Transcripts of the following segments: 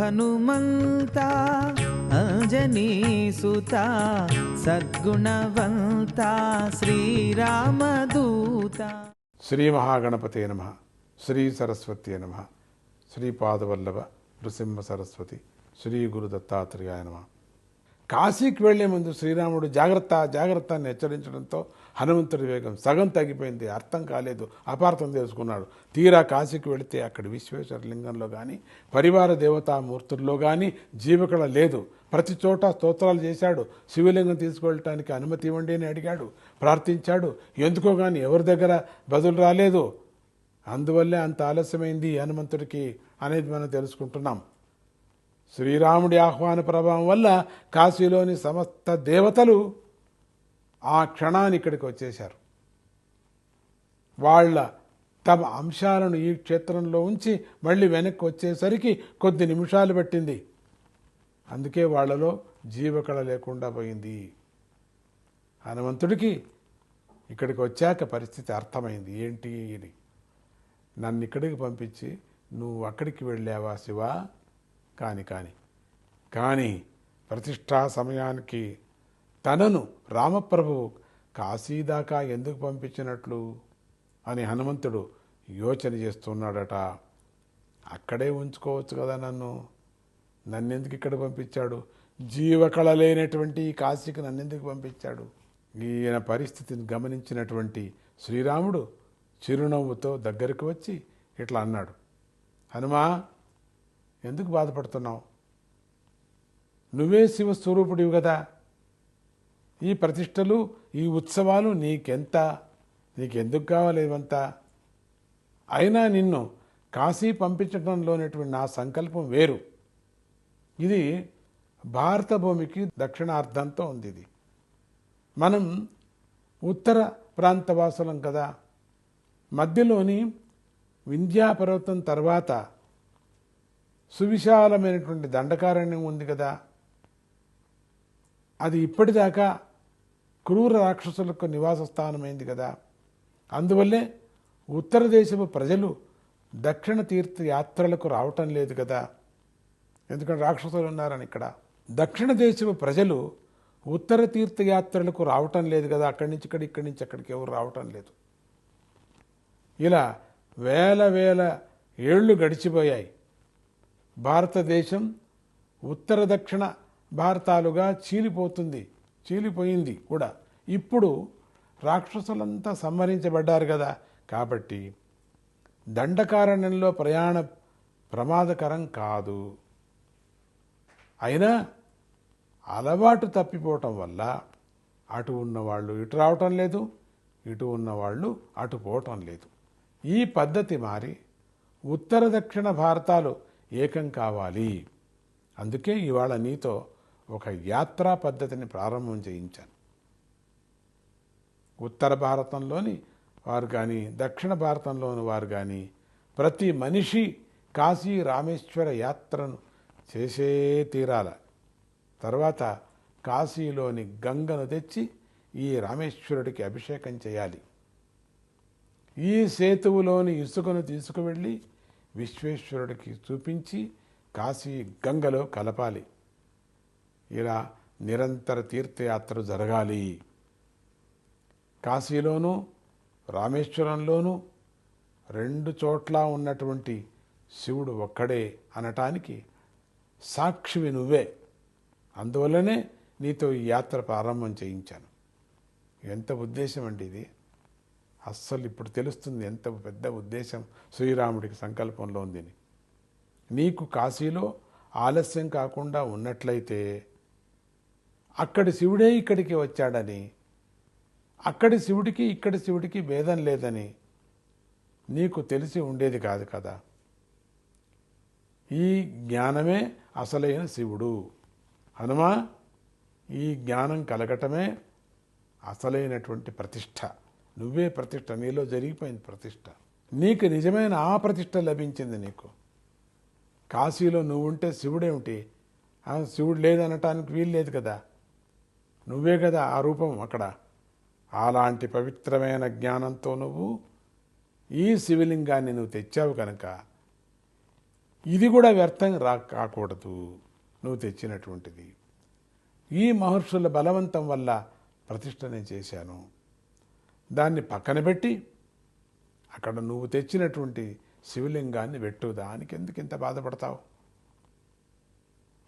ಹನುಮಂತ ಅಂಜನೀಸುತ ಸದ್ಗುಣವಂತ, ಶ್ರೀರಾಮದೂತ. ಶ್ರೀ ಮಹಾಗಣಪತಿಯ ನಮಃ. ಶ್ರೀ ಸರಸ್ವತಿಯ ನಮಃ. ಶ್ರೀಪಾದವಲ್ಲಭ ನೃಸಿಂಹ ಸರಸ್ವತಿ, ಶ್ರೀ ಗುರು ದತ್ತಾತ್ರೇಯ ನಮಃ. కాశీకి వెళ్ళే ముందు శ్రీరాముడు జాగ్రత్త జాగ్రత్త అని హెచ్చరించడంతో హనుమంతుడి వేగం సగం తగ్గిపోయింది. అర్థం కాలేదు. అపార్థం తెలుసుకున్నాడు తీరా కాశీకి వెళితే అక్కడ విశ్వేశ్వర లింగంలో కానీ పరివార దేవతామూర్తుల్లో కానీ జీవకళ లేదు. ప్రతి చోట స్తోత్రాలు చేశాడు. శివలింగం తీసుకువెళ్ళటానికి అనుమతి ఇవ్వండి అని అడిగాడు. ప్రార్థించాడు. ఎందుకో కానీ ఎవరి దగ్గర బదులు రాలేదు. అందువల్లే అంత ఆలస్యమైంది హనుమంతుడికి అనేది మనం తెలుసుకుంటున్నాం. శ్రీరాముడి ఆహ్వాన ప్రభావం వల్ల కాశీలోని సమస్త దేవతలు ఆ క్షణాన్ని ఇక్కడికి వచ్చేశారు. వాళ్ళ తమ అంశాలను ఈ క్షేత్రంలో ఉంచి మళ్ళీ వెనక్కి వచ్చేసరికి కొద్ది నిమిషాలు పట్టింది. అందుకే వాళ్ళలో జీవకళ లేకుండా పోయింది. హనుమంతుడికి ఇక్కడికి వచ్చాక పరిస్థితి అర్థమైంది. ఏంటి ఇది నన్ను ఇక్కడికి పంపించి నువ్వు అక్కడికి వెళ్ళావా శివా? కాని కాని. కానీ ప్రతిష్టా సమయానికి తనను రామప్రభువు కాశీదాకా ఎందుకు పంపించినట్లు? అని హనుమంతుడు యోచన చేస్తున్నాడట. అక్కడే ఉంచుకోవచ్చు కదా నన్ను. నన్నెందుకు ఇక్కడ పంపించాడు? జీవకళ లేనటువంటి ఈ కాశీకి నన్నెందుకు పంపించాడు? ఈయన పరిస్థితిని గమనించినటువంటి శ్రీరాముడు చిరునవ్వుతో దగ్గరికి వచ్చి ఇట్లా అన్నాడు. హనుమా ఎందుకు బాధపడుతున్నావు? నువ్వే శివస్వరూపుడివి కదా. ఈ ప్రతిష్టలు ఈ ఉత్సవాలు నీకెంత? నీకెందుకు కావాలి ఇవంతా? అయినా నిన్ను కాశీ పంపించడంలోనేటువంటి నా సంకల్పం వేరు. ఇది భారత భూమికి దక్షిణార్థంతో ఉంది ఇది. మనం ఉత్తర ప్రాంత వాసులం కదా. మధ్యలోని వింధ్యాపర్వతం తర్వాత సువిశాలమైనటువంటి దండకారణ్యం ఉంది కదా. అది ఇప్పటిదాకా క్రూర రాక్షసులకు నివాస స్థానమైంది కదా. అందువల్లే ఉత్తర దేశపు ప్రజలు దక్షిణ తీర్థ యాత్రలకు రావటం లేదు కదా. ఎందుకంటే రాక్షసులు ఉన్నారని ఇక్కడ. దక్షిణ దేశపు ప్రజలు ఉత్తర తీర్థయాత్రలకు రావటం లేదు కదా. అక్కడి నుంచి ఇక్కడ ఇక్కడి నుంచి అక్కడికి ఎవరు రావటం లేదు. ఇలా వేల వేల ఏళ్ళు గడిచిపోయాయి. భారతదేశం ఉత్తర దక్షిణ భారతాలుగా చీలిపోతుంది చీలిపోయింది కూడా. ఇప్పుడు రాక్షసులంతా సంహరించబడ్డారు కదా. కాబట్టి దండకారణ్యంలో ప్రయాణ ప్రమాదకరం కాదు. అయినా అలవాటు తప్పిపోవటం వల్ల అటు ఉన్నవాళ్ళు ఇటు రావటం లేదు ఇటు ఉన్నవాళ్ళు అటు పోవటం లేదు. ఈ పద్ధతి మారి ఉత్తర దక్షిణ భారతాలు ఏకం కావాలి. అందుకే ఇవాళ నీతో ఒక యాత్రా పద్ధతిని ప్రారంభం చేయించాను. ఉత్తర భారతంలోని వారు కానీ దక్షిణ భారతంలోని వారు కానీ ప్రతి మనిషి కాశీ రామేశ్వర యాత్రను చేసే తీరాల. తర్వాత కాశీలోని గంగను తెచ్చి ఈ రామేశ్వరుడికి అభిషేకం చేయాలి. ఈ సేతువులోని ఇసుకను తీసుకువెళ్ళి విశ్వేశ్వరుడికి చూపించి కాశీ గంగలో కలపాలి. ఇలా నిరంతర తీర్థయాత్ర జరగాలి. కాశీలోనూ రామేశ్వరంలోనూ రెండు చోట్ల ఉన్నటువంటి శివుడు ఒక్కడే అనటానికి సాక్షివి నువ్వే. అందువల్లనే నీతో ఈ యాత్ర ప్రారంభం చేయించాను. ఎంత ఉద్దేశం అండి ఇది? అస్సలు ఇప్పుడు తెలుస్తుంది ఎంత పెద్ద ఉద్దేశం శ్రీరాముడికి సంకల్పంలో ఉందని నీకు కాశీలో ఆలస్యం కాకుండా ఉన్నట్లయితే అక్కడి శివుడే ఇక్కడికి వచ్చాడని అక్కడి శివుడికి ఇక్కడి శివుడికి భేదం లేదని నీకు తెలిసి ఉండేది కాదు కదా. ఈ జ్ఞానమే అసలైన శివుడు. హనుమా ఈ జ్ఞానం కలగటమే అసలైనటువంటి ప్రతిష్ట. నువ్వే ప్రతిష్ట నీలో జరిగిపోయింది ప్రతిష్ట. నీకు నిజమైన ఆ ప్రతిష్ట లభించింది నీకు. కాశీలో నువ్వు ఉంటే శివుడేమిటి? ఆ శివుడు లేదనటానికి వీలు లేదు కదా. నువ్వే కదా ఆ రూపం అక్కడ. అలాంటి పవిత్రమైన జ్ఞానంతో నువ్వు ఈ శివలింగాన్ని నువ్వు తెచ్చావు కనుక ఇది కూడా వ్యర్థం రా కాకూడదు. నువ్వు తెచ్చినటువంటిది. ఈ మహర్షుల బలవంతం వల్ల ప్రతిష్ట నేను చేశాను. దాన్ని పక్కన పెట్టి అక్కడ నువ్వు తెచ్చినటువంటి శివలింగాన్ని పెట్టు. దానికి ఎందుకు ఇంత బాధపడతావు?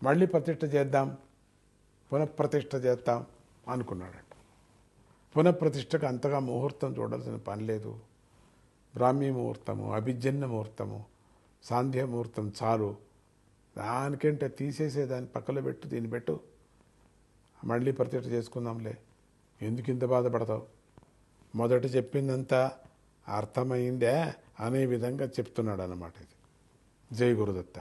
మళ్ళీ ప్రతిష్ట చేద్దాం పునఃప్రతిష్ఠ చేద్దాం అనుకున్నాడట. పునఃప్రతిష్ఠకు అంతగా ముహూర్తం చూడాల్సిన పని లేదు. బ్రాహ్మీ ముహూర్తము అభిజన్న ముహూర్తము సాంధ్య ముహూర్తం చాలు. దానికంటే తీసేసే దాన్ని పక్కలో పెట్టు దీన్ని పెట్టు. మళ్ళీ ప్రతిష్ట చేసుకుందాంలే. ఎందుకు ఇంత బాధపడతావు? మొదట చెప్పిందంతా అర్థమైందే అనే విధంగా చెప్తున్నాడు అన్నమాట ఇది. జై గురుదత్త.